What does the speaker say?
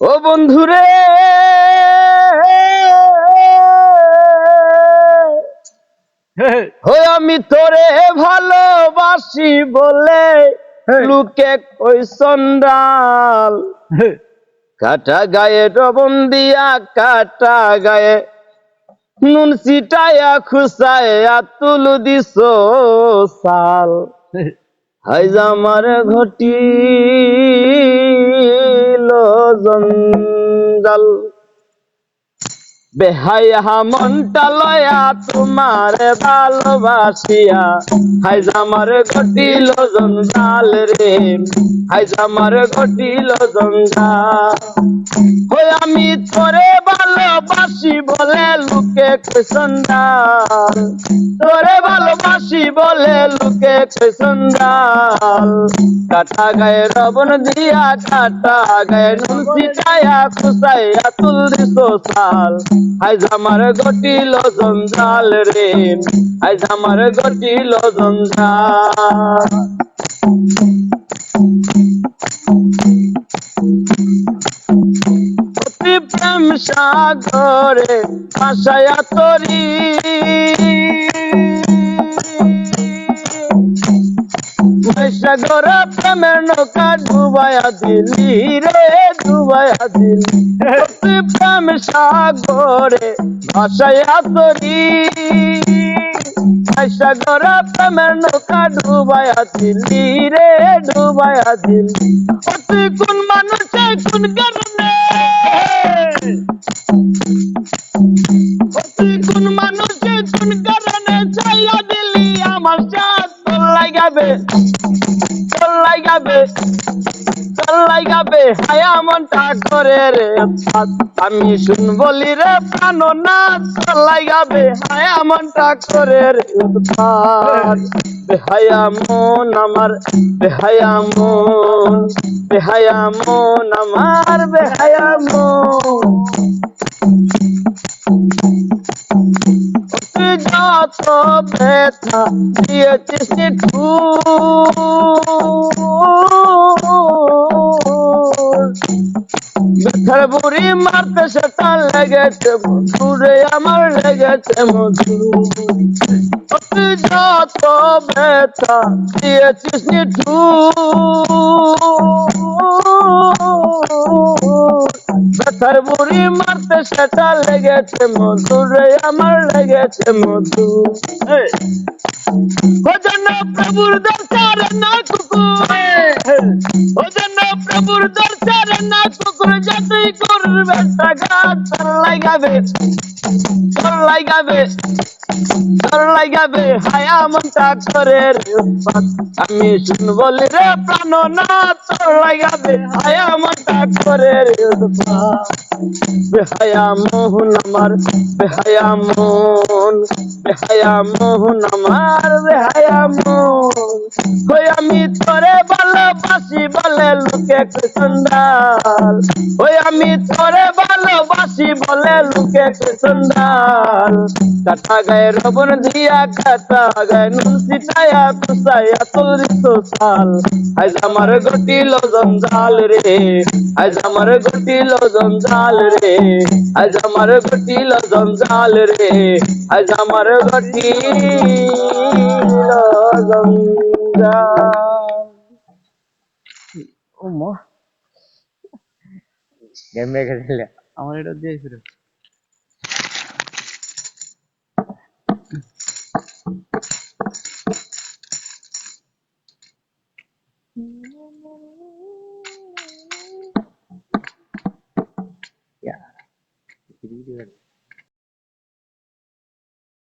ও বন্ধুরে হো আমি তোরে ভালোবাসি বলে লুকে কই সন্ডাল। কাটা গায়ে রবন দিয়া কাটা গায়ে নুন সিটায়া খুসায়া তুল দিস সাল। হাইজ আমার ঘটি জঞ্জাল। বেহাইয়া মনটা লয়া তোমার ভালোবাসিয়া। হাইজামার ঘটিল জঞ্জাল রে। হাইজ আমার ঘটিল জঞ্জাল ওই আমি তোরে ভালোবাসি বলে লুকে সন্ধ্যাল তোরে ভালোবাসি বলে লুকে সন্ধ্যাল কাটা গায়ে রবন দিয়া, কাটা গায়ে নুন সিটায়া খুসাইয়া তুল দিস সাল আইজ আমার গটিল জঞ্জাল রে আইজ আমার গটিল জঞ্জাল। প্রেম সাগরে ভাসায়া তরি। সাগর প্রেমের নৌকা ডুবায়া দিলি রে ডুবায়া দিলি। প্রেম সাগরে ভাসায়া তরি। সাগর প্রেমের নৌকা ডুবায়া দিলি রে ডুবায়া দিলি। কোন মানুষে কোন কারণে আমি শুন বলি রে প্রাণ না। তোর লাগাবে হায়া মনটা করে রে। বেহায়া মন আমার, বেহায়া মন। বেহায়া মন আমার, বেহায়া মন। যত ব্যথা দিয়েছিস ব্যথার বুড়ি মারতে সেটা লেগেছে মধুরে আমার লেগেছে মধুর তুই যত ব্যথা দিয়েছিস নিঠুর ব্যথার বুড়ি মারতে সেটা লেগেছে, মধুর রে, আমার লেগেছে মধু ওজন প্রভুর দরকার না কুকুর ওজন প্রভুর দরকার না কুকুর যতই করবে সাগাত তোর লাগাবে তোর লাগাবে তোর লাগাবে হায়া মনটা করে। আমি শুন বলি রে প্রাণ না তোর লাগাবে হায়া মনটা করে। বেহায়া মোহন আমার বেহায়া মন বেহায়া মোহন আমার বেহায়া মন কই আমি তোরে ভালোবাসি লোকে সন্দাল ওই আমি তোরে ভালোবাসি বলে লোকে সন্দাল কাটা গায়ে রবন দিয়া কাটা গায়ে নুন সিটায়া কুসাইয়া তুলিস সাল আজ আমার গটিল জঞ্জাল রে, আজ আমার গটিল জঞ্জাল রে, আজ আমার গটিল জঞ্জাল রে, আজ আমার গটিল জঞ্জাল। කොම්මෝ ගැම්ම එකටල්ල අමලට අධ්‍යයසර Yeah.